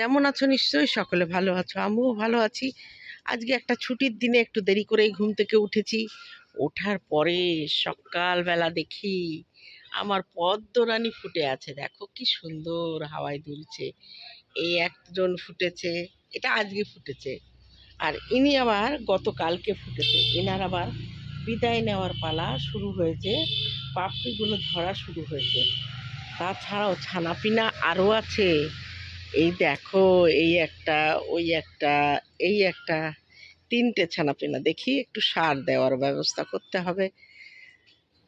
কেমন আছো? নিশ্চয়ই সকলে ভালো আছো। আমিও ভালো আছি। আজকে একটা ছুটির দিনে একটু দেরি করেই ঘুম থেকে উঠেছি। ওঠার পরে সকালবেলা দেখি আমার পদ্মরানী ফুটে আছে। দেখো কি সুন্দর হাওয়ায় দুলছে। এই একজন ফুটেছে, এটা আজকে ফুটেছে। আর ইনি আবার গতকালকে ফুটেছে। এনার আবার বিদায় নেওয়ার পালা শুরু হয়েছে। পাপড়িগুলো ধরা শুরু হয়েছে। তাছাড়াও ছানাপিনা আরও আছে। এই দেখো, এই একটা, ওই একটা, এই একটা, তিনটে ছানাপিনা। দেখি একটু সার দেওয়ার ব্যবস্থা করতে হবে।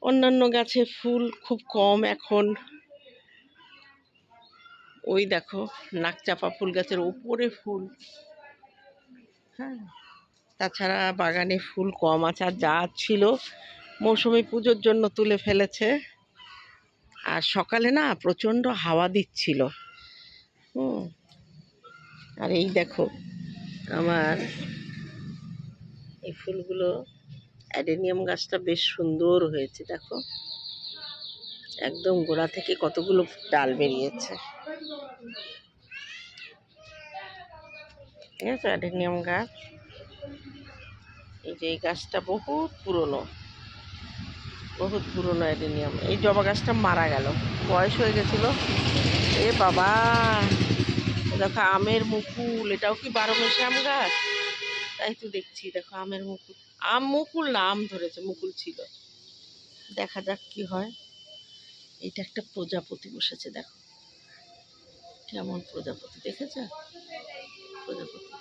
অন্যান্য গাছে ফুল খুব কম এখন। ওই দেখো, নাকচাপা ফুল গাছের উপরে ফুল। হ্যাঁ তাছাড়া বাগানে ফুল কম আছে, আর যা ছিল মৌসুমি পুজোর জন্য তুলে ফেলেছে। আর সকালে না প্রচণ্ড হাওয়া দিচ্ছিল। হুম। আর এই দেখো, আমার এই ফুলগুলো, অ্যাডেনিয়াম গাছটা বেশ সুন্দর হয়েছে, দেখো। একদম গোড়া থেকে কতগুলো ডাল বেরিয়েছে। ঠিক আছে অ্যাডেনিয়াম গাছ। এই যে এই গাছটা বহুত পুরনো বহুত পুরনো অ্যাডেনিয়াম। এই জবা গাছটা মারা গেল, বয়স হয়ে গেছিল এ বাবা, দেখো আমের মুকুল, এটাও কি বারো মাসে আম গাছ? তাই তো দেখছি, দেখো আমের মুকুল। আম মুকুল না, আম ধরেছে, মুকুল ছিল। দেখা যাক কি হয়। এটা একটা প্রজাপতি বসেছে, দেখো। কেমন প্রজাপতি, দেখেছ? প্রজাপতি।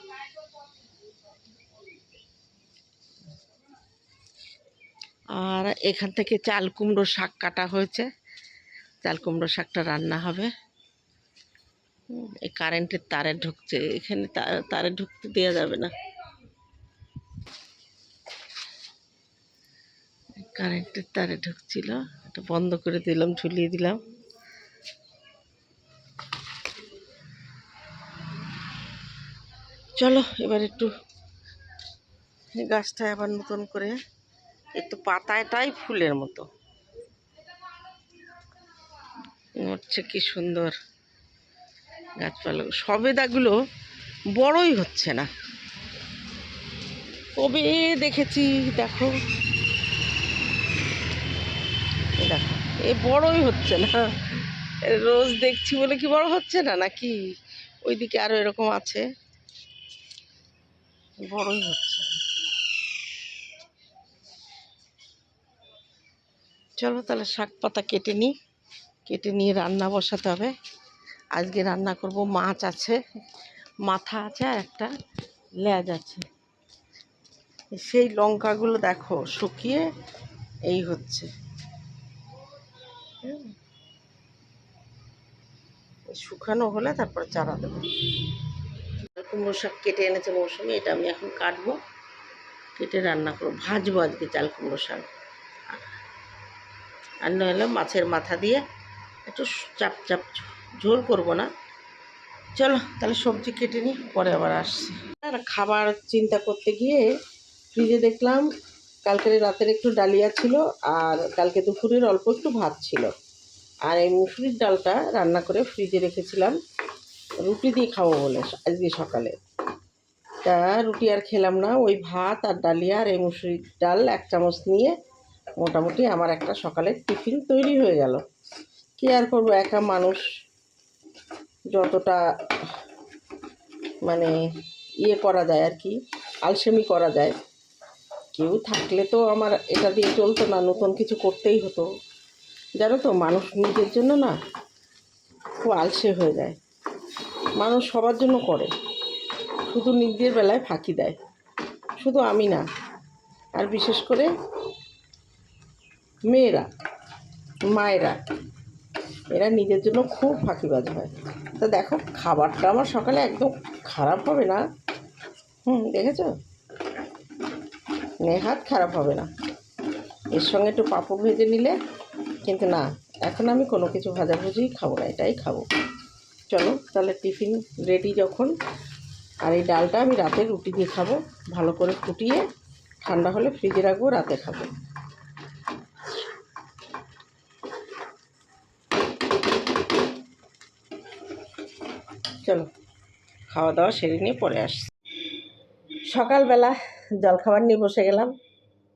আর এখান থেকে চাল কুমড়ো শাক কাটা হয়েছে। চাল কুমড়ো শাকটা রান্না হবে। এই কারেন্টের তারে ঢুকছে, এখানে তারে ঢুকতে দেওয়া যাবে না। কারেন্টের তারে ঢুকছিল, এটা বন্ধ করে দিলাম, ঝুলিয়ে দিলাম। চলো, এবার একটু গাছটা আবার নতুন করে একটু পাতাটাই ফুলের মতো। হচ্ছে কি সুন্দর। গাছপালা। সবেদাগুলো বড়ই হচ্ছে না। কবে দেখেছি, দেখো। দেখো, এ বড়ই হচ্ছে না। রোজ দেখছি বলে কি বড় হচ্ছে না নাকি? ওইদিকে আরও এরকম আছে। বড়ই হচ্ছে চলো তাহলে শাক পাতা কেটে নিই। কেটে নিয়ে রান্না বসাতে হবে। আজকে রান্না করব মাছ আছে, মাথা আছে আর একটা লেজ আছে। সেই লঙ্কাগুলো দেখো শুকিয়ে এই হচ্ছে। শুকানো হলে তারপর চারা দেবো। কুমড়ো শাক কেটে এনেছে মৌসুমি, এটা আমি এখন কাটবো। কেটে রান্না করব। ভাজবো আজকে চাল কুমড়ো শাক। আর নইলে মাছের মাথা দিয়ে একটু চাপ চাপ ঝোল করব না। চলো, তাহলে সবজি কেটে নিই, পরে আবার আসছি। আর খাবার চিন্তা করতে গিয়ে ফ্রিজে দেখলাম কালকের রাতের একটু ডালিয়া ছিল আর কালকে দুপুরের অল্প একটু ভাত ছিল। আর এই মুসুরির ডালটা রান্না করে ফ্রিজে রেখেছিলাম। রুটি দিয়ে খাব বলে আজকে সকালে। তা রুটি আর খেলাম না, ওই ভাত আর ডালিয়া আর এই মুসুরির ডাল এক চামচ নিয়ে মোটামুটি আমার একটা সকালের টিফিন তৈরি হয়ে গেল। কি আর করব, একা মানুষ। যতটা মানে ইয়ে করা যায় আর কি, আলসেমি করা যায়। কেউ থাকলে তো আমার এটা দিয়ে চলতো না, নতুন কিছু করতেই হতো। জানো তো, মানুষ নিজের জন্য না খুব আলসে হয়ে যায়। মানুষ সবার জন্য করে। শুধু নিজের বেলায় ফাঁকি দেয়। শুধু আমি না, আর বিশেষ করে মেয়েরা, মায়েরা। এরা নিজের জন্য খুব ফাঁকিবাজ হয়। তো দেখো, খাবারটা আমার সকালে একদম খারাপ হবে না। হুম, দেখেছ? নেহাত খারাপ হবে না। এর সঙ্গে একটু পাঁপড় ভেজে নিলে, কিন্তু না, এখন আমি কোনো কিছু ভাজাভুজি খাব না, এটাই খাব। চলো, তাহলে টিফিন রেডি যখন। আর এই ডালটা আমি রাতে রুটি দিয়ে খাব, ভালো করে ফুটিয়ে, ঠান্ডা হলে ফ্রিজে রাখব, রাতে খাব। চলো, খাওয়া দাওয়া সেরে নিয়ে পরে আসছি। সকালবেলা জলখাবার নিয়ে বসে গেলাম।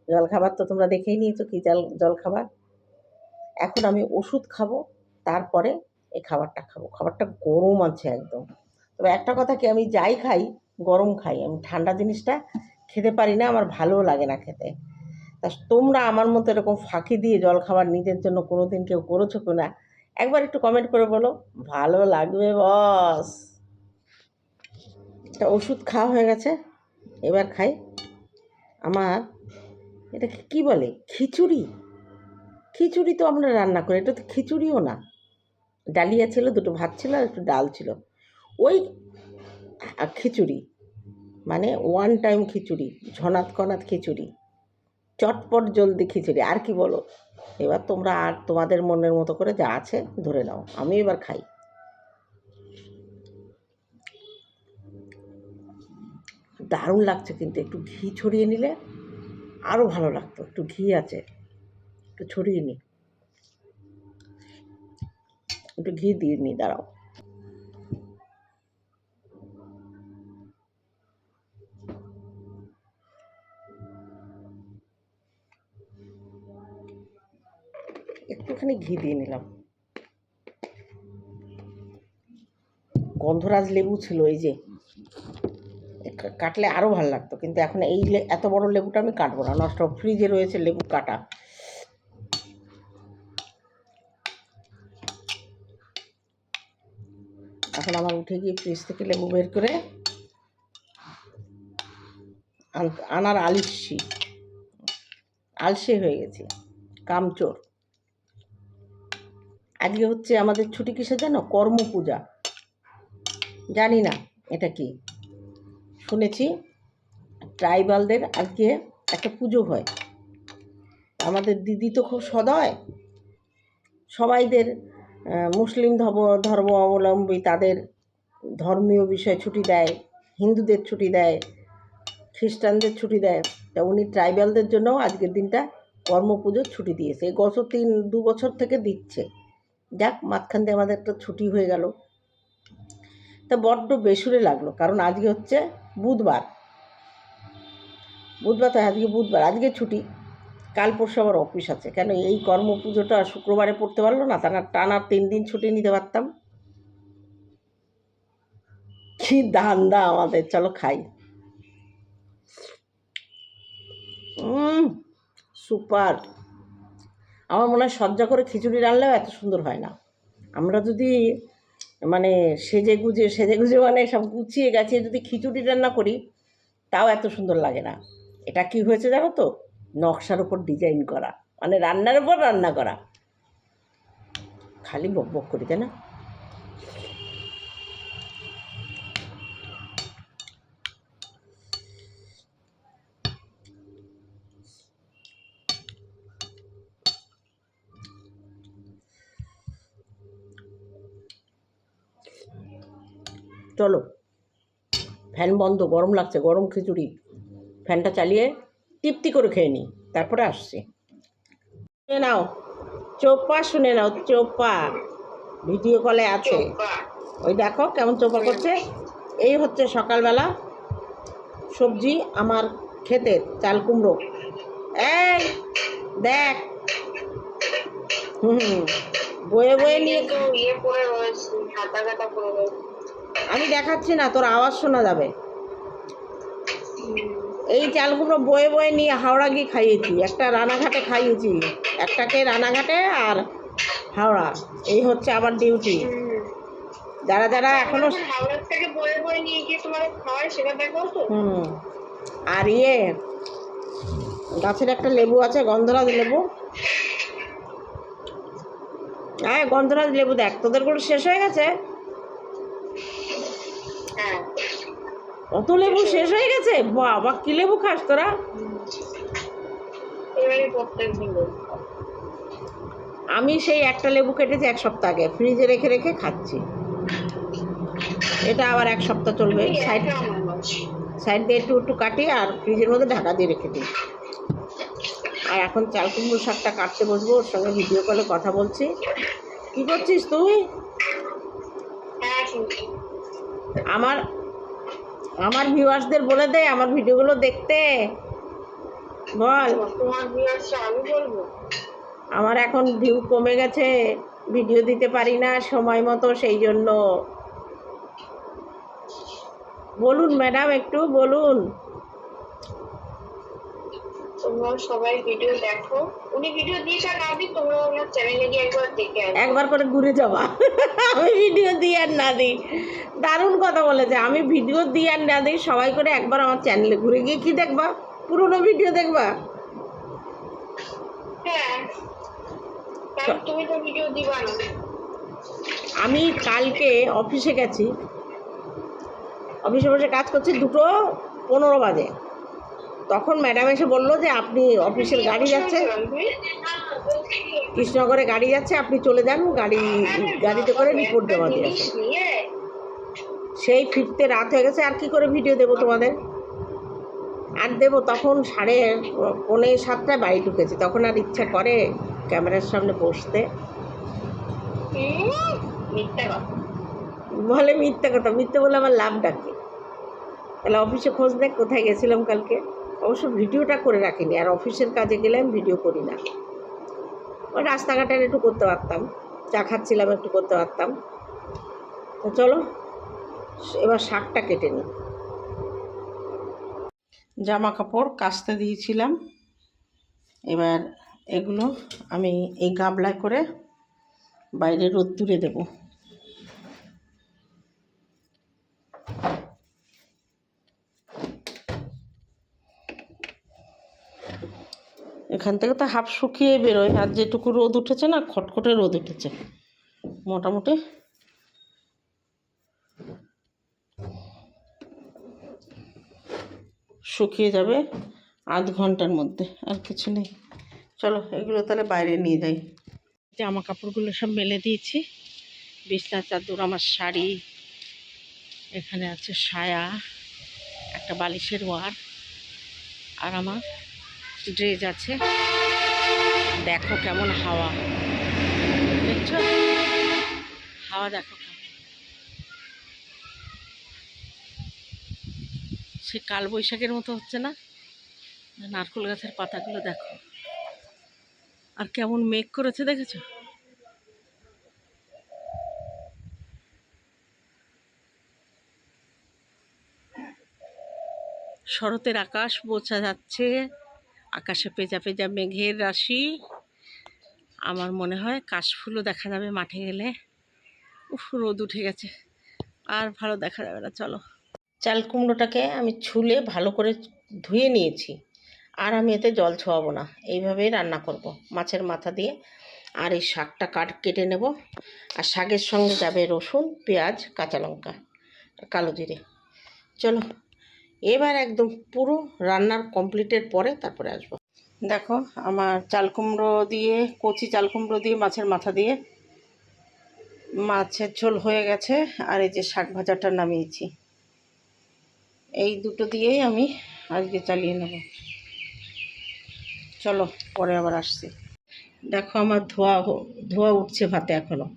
জলখাবার তো তোমরা দেখেই নিয়েছো কী জল, জলখাবার। এখন আমি ওষুধ খাব, তারপরে এই খাবারটা খাব। খাবারটা গরম আছে একদম। তবে একটা কথা কি, আমি যাই খাই, গরম খাই। আমি ঠান্ডা জিনিসটা খেতে পারি না, আমার ভালোও লাগে না খেতে। তা তোমরা আমার মতো এরকম ফাঁকি দিয়ে জল খাবার নিজের জন্য কোনো দিন কেউ করেছ কি না একবার একটু কমেন্ট করে বলো। ভালো লাগবে বস একটা ওষুধ খাওয়া হয়ে গেছে, এবার খাই। আমার, এটা কি বলে? খিচুড়ি? খিচুড়ি তো আমরা রান্না করি, এটা তো খিচুড়িও না। ডালিয়া ছিল, দুটো ভাত ছিল আর একটু ডাল ছিল। ওই খিচুড়ি। মানে ওয়ান টাইম খিচুড়ি ঝনাত কনাত খিচুড়ি। চটপট জলদি খিচুড়ি, আর কি বলো? এবার তোমরা আর তোমাদের মনের মতো করে যা আছে ধরে নাও। আমি এবার খাই। দারুণ লাগছে কিন্তু, একটু ঘি ছড়িয়ে নিলে আরও ভালো লাগতো। একটু ঘি আছে, একটু ছড়িয়ে নি। একটু ঘি দিয়ে নি, দাঁড়াও। একটুখানি ঘি দিয়ে নিলাম। গন্ধরাজ লেবু ছিল এই যে কাটলে আরও ভালো লাগতো, কিন্তু এখন এই এত বড় লেবুটা আমি কাটবো না, নষ্ট ফ্রিজে রয়েছে লেবু কাটা। এখন আমার উঠে গিয়ে ফ্রিজ থেকে লেবু বের করে আন- আনার আলিসি, আলসে হয়ে গেছি, কামচোর। আজকে হচ্ছে আমাদের ছুটি কিসে জানো? কর্ম পূজা জানি না এটা কি। শুনেছি ট্রাইবালদের আজকে একটা পুজো হয়। আমাদের দিদি তো খুব সদয়। সবাইদের মুসলিম ধর্ম ধর্ম অবলম্বী তাদের ধর্মীয় বিষয়ে ছুটি দেয়, হিন্দুদের ছুটি দেয়, খ্রিস্টানদের ছুটি দেয়। তা উনি ট্রাইবালদের জন্যও আজকের দিনটা কর্ম পুজোর ছুটি দিয়েছে। গত তিন, দু বছর থেকে দিচ্ছে। যাক, মাঝখান দিয়ে আমাদের একটা ছুটি হয়ে গেল। তা বড্ড বেসুরে লাগল, কারণ আজকে হচ্ছে বুধবার। বুধবার তো আজকে বুধবার, আজকে ছুটি। কাল পরশু আবার অফিস আছে, কেন এই কর্ম পুজোটা শুক্রবারে পড়তে পারল না? টানা টানা তিন দিন ছুটি নিতে পারতাম। কি ধান্দা আমাদের, চলো খাই। সুপার। আমার মনে হয় সজ্জা করে খিচুড়ি রান্নাও এত সুন্দর হয় না। আমরা যদি মানে সেজে গুজে সেজে গুজে মানে সব গুছিয়ে গেছে যদি খিচুড়ি রান্না করি, তাও এত সুন্দর লাগে না। এটা কি হয়েছে জানো তো? নকশার উপর ডিজাইন করা। মানে রান্নার উপর রান্না করা। খালি বক বক করি, তাই না? চলো। ফ্যান বন্ধ, গরম লাগছে, গরম খিচুড়ি। ফ্যানটা চালিয়ে তৃপ্তি করে খেয়ে নিই তারপরে আসছি। শুনে নাও, চোপা শুনে নাও, চোপা। ভিডিও কলে আছে। ওই দেখো কেমন চোপা করছে। এই হচ্ছে সকালবেলা সবজি আমার ক্ষেতের চাল কুমড়ো। এই দেখ। হুম বয়ে বয়ে নিয়ে আমি দেখাচ্ছি না তোর আওয়াজ শোনা যাবে। এই চালগুলো বয়ে বয়ে নিয়ে হাওড়া গিয়ে খাইয়েছি। একটা রানাঘাটে খাইয়েছি একটাকে রানাঘাটে আর হাওড়া। এই হচ্ছে আমার ডিউটি। যারা যারা এখনও হুম। আর ইয়ে গাছের একটা লেবু আছে গন্ধরাজ লেবু। হ্যাঁ গন্ধরাজ লেবু দেখ তোদেরগুলো শেষ হয়ে গেছে? অত লেবু শেষ হয়ে গেছে? বাবা কি লেবু খাস তোরা? আমি সেই একটা লেবু কেটেছি এক সপ্তাহ আগে ফ্রিজে রেখে রেখে খাচ্ছি। এটা আবার এক সপ্তাহ চলবে সাইড সাইড দিয়ে একটু একটু কাটি আর ফ্রিজের মধ্যে ঢাকা দিয়ে রেখে দিই। আর এখন চাল কুমড়ো শাকটা কাটতে বসবো ওর সঙ্গে ভিডিও কলে কথা বলছি। কি করছিস তুই? হ্যাঁ আমার আমার ভিউয়ার্সদের বলে দে আমার ভিডিওগুলো দেখতে। বল। তোমার ভিউয়ার্স আমি বলব? আমার এখন ভিউ কমে গেছে ভিডিও দিতে পারি না সময় মতো সেই জন্য। বলুন ম্যাডাম একটু বলুন। তোমরা সবাই ভিডিও দেখো। উনি ভিডিও দিয়েছে আর না দিই তোমরা ওনার চ্যানেলে গিয়ে একবার দেখে আসবে। একবার করে ঘুরে যাওয়া আমি ভিডিও দিই আর না দিই। দারুণ কথা বলেছে। আমি ভিডিও দিই আর না দিই সবাই করে একবার আমার চ্যানেলে ঘুরে গিয়ে কি দেখবা? পুরোনো ভিডিও দেখবা? হ্যাঁ। তুমি তো ভিডিও দিবা না। আমি কালকে অফিসে গেছি। অফিসে বসে কাজ করছি দুটো পনেরো বাজে। তখন ম্যাডাম এসে বলল যে, আপনি অফিসের গাড়ি যাচ্ছে? কৃষ্ণনগরে গাড়ি যাচ্ছে, আপনি চলে যান, গাড়ি, গাড়িতে করে রিপোর্ট দেওয়া দিয়ে সেই ফিরতে রাত হয়ে গেছে, আর কি করে ভিডিও দেবো তোমাদের? আর দেবো তখন সাড়ে পৌনে সাতটায় বাড়ি ঢুকেছি। তখন আর ইচ্ছা করে ক্যামেরার সামনে বসতে। বলে, মিথ্যে কথা, মিথ্যে বলে আমার লাভ ডাকে তাহলে অফিসে খোঁজ দেখ, কোথায় গেছিলাম কালকে? অবশ্য ভিডিওটা করে রাখিনি, আর অফিসের কাজে গেলে আমি ভিডিও করি না। ওই রাস্তাঘাটের একটু করতে পারতাম, চা খাচ্ছিলাম, একটু করতে পারতাম। তো চলো, এবার শাকটা কেটে নিই। জামা কাপড় কাচতে দিয়েছিলাম। এবার এগুলো আমি এই গাবলায় করে বাইরে রোদ্দুরে দেবো। এখান থেকে তো হাফ শুকিয়ে বেরোয়। আর যেটুকু রোদ উঠেছে না, খটখটে রোদ উঠেছে। মোটামুটি। শুকিয়ে যাবে আধ ঘণ্টার মধ্যে, আর কিছু নেই। চলো, এগুলো তাহলে বাইরে নিয়ে যাই। জামা কাপড়গুলো সব মেলে দিয়েছি। বিছনা, চাদর, আমার শাড়ি। এখানে আছে সায়া, একটা বালিশের ওয়ার, আর আমার ড্রেস আছে। দেখো কেমন হাওয়া। দেখছ? হাওয়া দেখো সে কাল বৈশাখের মতো হচ্ছে না? নারকেল গাছের পাতাগুলো দেখো। আর কেমন মেঘ করেছে দেখেছ? শরতের আকাশ বোঝা যাচ্ছে। আকাশে পেজা পেজা মেঘের রাশি। আমার মনে হয় কাশফুলও দেখা যাবে মাঠে গেলে। উফ, রোদ উঠে গেছে। আর ভালো দেখা যাবে না, চলো। চাল কুমড়োটাকে আমি ছুলে ভালো করে ধুয়ে নিয়েছি। আর আমি এতে জল ছোয়াবো না। এইভাবেই রান্না করব। মাছের মাথা দিয়ে আর এই শাকটা কাট, কেটে নেব। আর শাকের সঙ্গে যাবে রসুন, পেঁয়াজ, কাঁচা লঙ্কা কালো জিরে। চলো। এবার একদম পুরো রান্নার কমপ্লিটের পরে তারপরে আসব। দেখো, আমার চাল কুমড়ো দিয়ে, কচি চাল কুমড়ো দিয়ে, মাছের মাথা দিয়ে মাছের ঝোল হয়ে গেছে, আর এই যে শাক ভাজাটা নামিয়েছি। এই দুটো দিয়েই আমি আজকে চালিয়ে নেব। চলো, পরে আবার আসছি। দেখো, আমার ধোয়া ধোয়া উঠছে ভাতে এখনও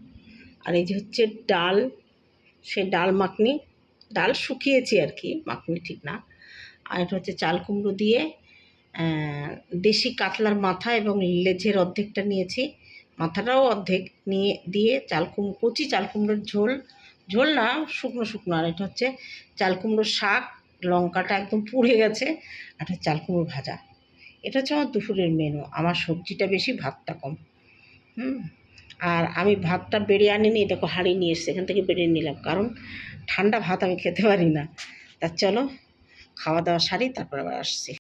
আর এই যে হচ্ছে ডাল, সে ডাল মাখনি ডাল শুকিয়েছি আর কি, মাখনি ঠিক না। আর এটা হচ্ছে চাল কুমড়ো দিয়ে দেশি কাতলার মাথা এবং লেজের অর্ধেকটা নিয়েছি। মাথাটাও অর্ধেক নিয়ে, দিয়ে চাল কুমড়ো কচি চাল কুমড়োর ঝোল। ঝোল না, শুকনো শুকনো। আর এটা হচ্ছে চাল কুমড়োর শাক, লঙ্কাটা একদম পুড়ে গেছে, আর এটা চাল কুমড়ো ভাজা। এটা হচ্ছে আমার দুপুরের মেনু আমার সবজিটা বেশি ভাতটা কম। হুম। আর আমি ভাতটা বেড়ে আনিনি দেখো হাঁড়ি নিয়ে এসছে, এখান থেকে বেড়ে নিলাম। কারণ ঠান্ডা ভাত আমি খেতে পারি না। তা চলো, খাওয়া দাওয়া সারি, তারপর আবার আসছি।